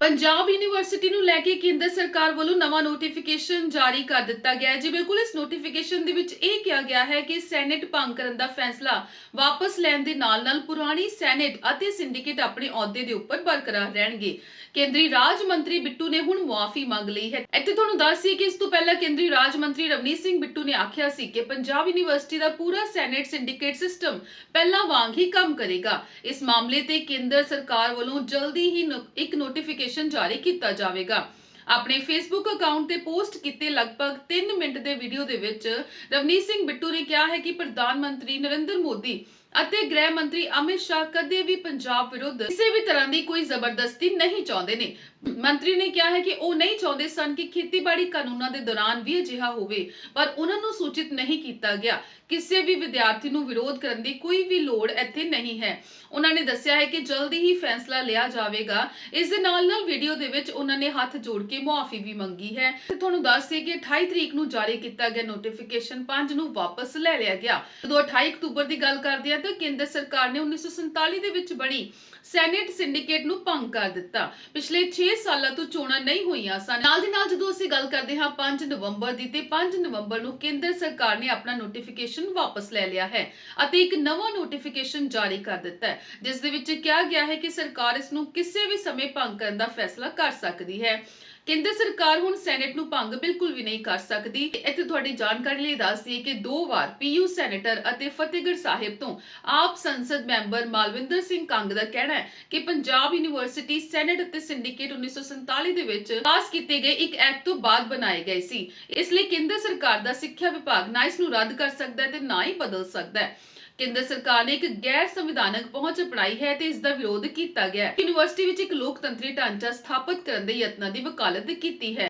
Punjab university ਨੂੰ ਲੈ ਕੇ ਕੇਂਦਰ ਸਰਕਾਰ ਵੱਲੋਂ ਨਵਾਂ ਨੋਟੀਫਿਕੇਸ਼ਨ ਜਾਰੀ ਕਰ ਦਿੱਤਾ ਗਿਆ ਹੈ। ਜੀ, ਬਿਲਕੁਲ, ਇਸ ਨੋਟੀਫਿਕੇਸ਼ਨ ਦੇ ਵਿੱਚ ਇਹ ਕਿਹਾ ਗਿਆ ਹੈ ਕਿ ਸੈਨੇਟ ਭੰਗ ਕਰਨ ਦਾ ਫੈਸਲਾ ਵਾਪਸ ਲੈਣ ਦੇ ਨਾਲ-ਨਾਲ ਪੁਰਾਣੀ ਸੈਨੇਟ ਅਤੇ ਸਿੰਡੀਕੇਟ ਆਪਣੇ ਅਹੁਦੇ ਦੇ ਉੱਪਰ ਬਰਕਰਾਰ ਰਹਿਣਗੇ। ਕੇਂਦਰੀ ਰਾਜ ਮੰਤਰੀ ਬਿੱਟੂ ਨੇ ਹੁਣ ਮੁਆਫੀ ਮੰਗ ਲਈ ਹੈ। ਇੱਥੇ ਤੁਹਾਨੂੰ ਦੱਸ ਸੀ ਕਿ ਇਸ ਤੋਂ ਪਹਿਲਾਂ ਕੇਂਦਰੀ ਰਾਜ ਮੰਤਰੀ ਰਵਨੀਤ ਸਿੰਘ ਬਿੱਟੂ ਨੇ ਆਖਿਆ ਸੀ ਕਿ ਪੰਜਾਬ ਯੂਨੀਵਰਸਿਟੀ ਦਾ ਪੂਰਾ ਸੈਨੇਟ ਸਿੰਡੀਕੇਟ ਸਿਸਟਮ ਪਹਿਲਾਂ ਵਾਂਗ ਹੀ ਕੰਮ ਕਰੇਗਾ। ਇਸ ਮਾਮਲੇ ਤੇ ਕੇਂਦਰ ਸਰਕਾਰ ਵੱਲੋਂ ਜਲਦੀ ਹੀ ਇੱਕ ਨੋਟੀਫਿਕੇਸ਼ਨ ਜਾਰੀ ਕੀਤਾ ਜਾਵੇਗਾ। ਆਪਣੇ ਫੇਸਬੁੱਕ ਅਕਾਊਂਟ ਤੇ ਪੋਸਟ ਕੀਤੇ ਲਗਭਗ 3 ਮਿੰਟ ਦੇ ਵੀਡੀਓ ਦੇ ਵਿੱਚ ਰਵਨੀਤ ਸਿੰਘ ਬਿੱਟੂ ਨੇ ਕਿਹਾ ਹੈ ਕਿ ਪ੍ਰਧਾਨ ਮੰਤਰੀ ਨਰਿੰਦਰ ਮੋਦੀ ਅਤੇ ਗ੍ਰਹਿ ਮੰਤਰੀ ਅਮਿਤ ਸ਼ਾਹ ਕਦੇ ਵੀ ਪੰਜਾਬ ਵਿਰੁੱਧ ਕਿਸੇ ਵੀ ਤਰ੍ਹਾਂ ਦੀ ਕੋਈ ਜ਼ਬਰਦਸਤੀ ਨਹੀਂ ਚਾਹੁੰਦੇ ਨੇ। ਮੰਤਰੀ ਨੇ ਕਿਹਾ ਹੈ ਕਿ ਉਹ ਨਹੀਂ ਚਾਹੁੰਦੇ ਸਨ ਕਿ ਖੇਤੀਬਾੜੀ ਕਾਨੂੰਨਾਂ ਦੇ ਦੌਰਾਨ ਵੀ ਅਜਿਹਾ ਹੋਵੇ, ਪਰ ਉਹਨਾਂ ਨੂੰ ਸੂਚਿਤ ਨਹੀਂ ਕੀਤਾ ਗਿਆ। ਕਿਸੇ ਵੀ ਵਿਦਿਆਰਥੀ ਨੂੰ ਵਿਰੋਧ ਕਰਨ ਦੀ ਕੋਈ ਵੀ ਲੋੜ ਇੱਥੇ ਨਹੀਂ ਹੈ। ਉਹਨਾਂ ਨੇ ਦੱਸਿਆ ਹੈ ਕਿ ਜਲਦੀ ਹੀ ਫੈਸਲਾ ਲਿਆ ਜਾਵੇਗਾ। ਇਸ ਦੇ ਨਾਲ ਨਾਲ ਵੀਡੀਓ ਦੇ ਵਿੱਚ ਉਹਨਾਂ ਨੇ ਹੱਥ ਜੋੜ ਕੇ ਮੁਆਫੀ ਵੀ ਮੰਗੀ ਹੈ। ਤੇ ਤੁਹਾਨੂੰ ਦੱਸ ਦਈਏ ਕਿ 28 ਤਰੀਕ ਨੂੰ ਜਾਰੀ ਕੀਤਾ ਗਿਆ ਨੋਟੀਫਿਕੇਸ਼ਨ 5 ਨੂੰ ਵਾਪਸ ਲੈ ਲਿਆ ਗਿਆ। ਜਦੋਂ 28 ਅਕਤੂਬਰ ਦੀ ਗੱਲ ਕਰਦੇ ਹਾਂ ਤਾਂ ਕੇਂਦਰ ਸਰਕਾਰ ਨੇ 1947 ਦੇ ਵਿੱਚ ਬਣੀ ਸੈਨੇਟ ਸਿੰਡੀਕੇਟ ਨੂੰ ਭੰਗ ਕਰ ਦਿੱਤਾ। ਪਿਛਲੇ 6 ਸਾਲਾਂ ਤੋਂ ਚੋਣਾਂ ਨਹੀਂ ਹੋਈਆਂ ਸਨ। ਨਾਲ ਦੀ ਨਾਲ ਜਦੋਂ ਅਸੀਂ ਗੱਲ ਕਰਦੇ ਹਾਂ 5 ਨਵੰਬਰ ਦੀ, ਤੇ 5 ਨਵੰਬਰ ਨੂੰ ਕੇਂਦਰ ਸਰਕਾਰ ਨੇ ਆਪਣਾ ਨੋਟੀਫਿਕੇਸ਼ਨ ਵਾਪਸ ਲੈ ਲਿਆ ਹੈ ਅਤੇ ਇੱਕ ਨਵਾਂ ਨੋਟੀਫਿਕੇਸ਼ਨ ਜਾਰੀ ਕਰ ਦਿੱਤਾ ਹੈ, ਜਿਸ ਦੇ ਵਿੱਚ ਕਿਹਾ ਗਿਆ ਹੈ ਕਿ ਸਰਕਾਰ ਇਸ ਨੂੰ ਕਿਸੇ ਵੀ ਸਮੇਂ ਭੰਗ ਕਰਨ ਦਾ ਫੈਸਲਾ ਕਰ ਸਕਦੀ ਹੈ। ਕੇਂਦਰ ਸਰਕਾਰ ਹੁਣ ਸੈਨੇਟ ਨੂੰ ਭੰਗ ਬਿਲਕੁਲ ਵੀ ਨਹੀਂ ਕਰ ਸਕਦੀ। ਇੱਥੇ ਤੁਹਾਡੀ ਜਾਣਕਾਰੀ ਲਈ ਦੱਸ ਦਈਏ ਕਿ ਦੋ ਵਾਰ ਪੀਯੂ ਸੈਨੇਟਰ ਅਤੇ ਫਤਿਹਗੜ੍ਹ ਸਾਹਿਬ ਤੋਂ ਆਪ ਸੰਸਦ ਮੈਂਬਰ ਮਾਲਵਿੰਦਰ ਸਿੰਘ ਕੰਗ ਦਾ ਕਹਿਣਾ ਹੈ ਕਿ ਪੰਜਾਬ ਯੂਨੀਵਰਸਿਟੀ ਸੈਨੇਟ ਅਤੇ ਸਿੰਡੀਕੇਟ 1947 ਦੇ ਵਿੱਚ ਪਾਸ ਕੀਤੇ ਗਏ ਇੱਕ ਐਕਟ ਤੋਂ ਬਾਅਦ ਬਣਾਏ ਗਏ ਸੀ। ਇਸ ਲਈ ਕੇਂਦਰ ਸਰਕਾਰ ਦਾ ਸਿੱਖਿਆ ਵਿਭਾਗ ਨਾ ਇਸ ਨੂੰ ਰੱਦ ਕਰ ਸਕਦਾ ਹੈ ਤੇ ਨਾ ਹੀ ਬਦਲ ਸਕਦਾ ਹੈ। ਕੇਂਦਰ ਸਰਕਾਰ ਨੇ ਇੱਕ ਗੈਰ ਸੰਵਿਧਾਨਕ ਪਹੁੰਚ ਅਪਣਾਈ ਹੈ ਤੇ ਇਸ ਦਾ ਵਿਰੋਧ ਕੀਤਾ ਗਿਆ ਹੈ। ਯੂਨੀਵਰਸਿਟੀ ਵਿੱਚ ਇੱਕ ਲੋਕਤੰਤਰੀ ਢਾਂਚਾ ਸਥਾਪਿਤ ਕਰਨ ਦੇ ਯਤਨਾਂ ਦੀ ਵਕਾਲਤ ਕੀਤੀ ਹੈ।